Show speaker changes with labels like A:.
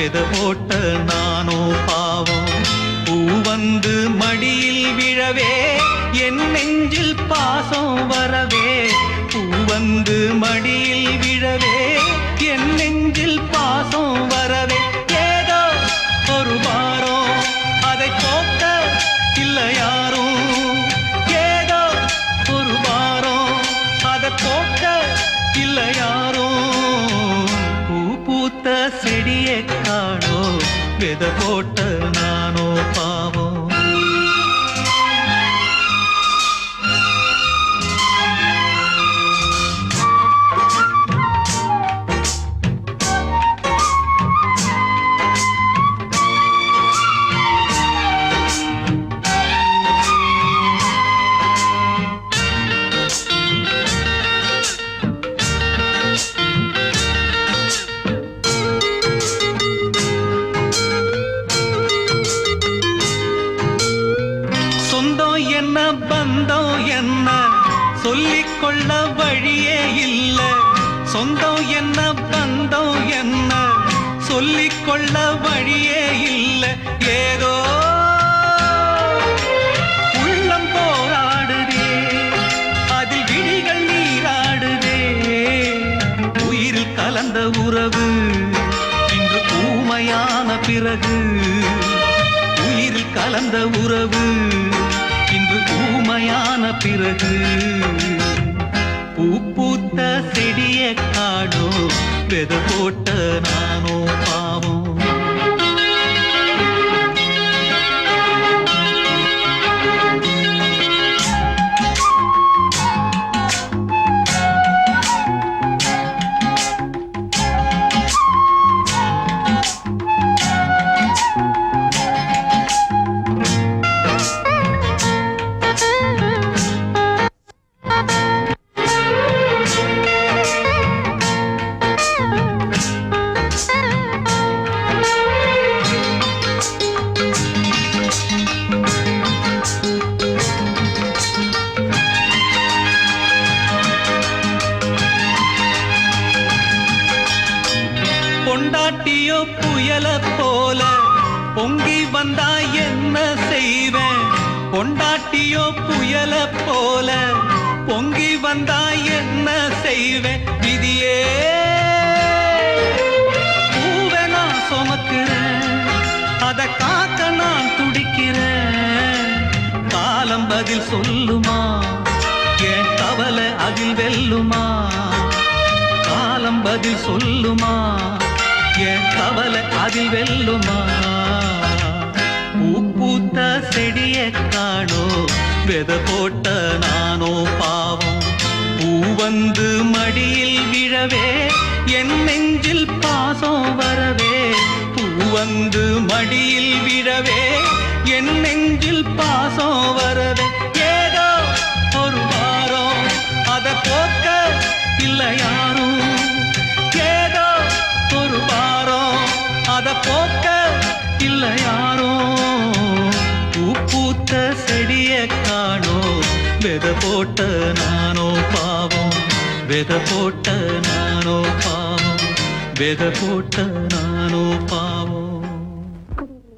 A: வித போட்ட நானோ பாவம். பூ வந்து மடியில் விழவே என் நெஞ்சில் பாசம் வரவே. பூ வந்து மடியில் விழவே செடியை காணோ வித போட்ட நானோ பா சொந்தம் என்ன? சொல்லிக்கொள்ள வழியே இல்ல. சொந்தம் என்ன பந்தம் என்ன? சொல்லிக்கொள்ள வழியே இல்ல. ஏதோ உள்ளம் போராடுதே. அதில் விழிகள் நீராடுதே. உயிரில் கலந்த உறவு இன்று பூமையான பிறகு. உயிரில் கலந்த உறவு பிறகு பூ பூத்த செடிய காடோ வெத போட்ட காட்டியோ புயல போல பொங்கி வந்தா என்ன செய்வேன்? கொண்டாட்டியோ புயல போல பொங்கி வந்தா என்ன செய்வேன்? விதியே. பூவை நான் சுமக்கிறேன். அத காக்க நான் துடிக்கிறேன். காலம் பதில் சொல்லுமா? என் கவலை அதில் வெல்லுமா? காலம் பதில் சொல்லுமா? என் கவலை அதில் வெல்லுமா பூத்த செடிய காணோ வெத போட்ட நானோ பாவம். பூ வந்து மடியில் விழவே என் நெஞ்சில் பாசம் வரவே. பூ வந்து மடியில் விழவே என் நெஞ்சில் பாசம் வரவே. வித போட்ட நானோ பாவம். வித போட்ட நானோ பாவம். வித போட்ட நானோ பாவம்.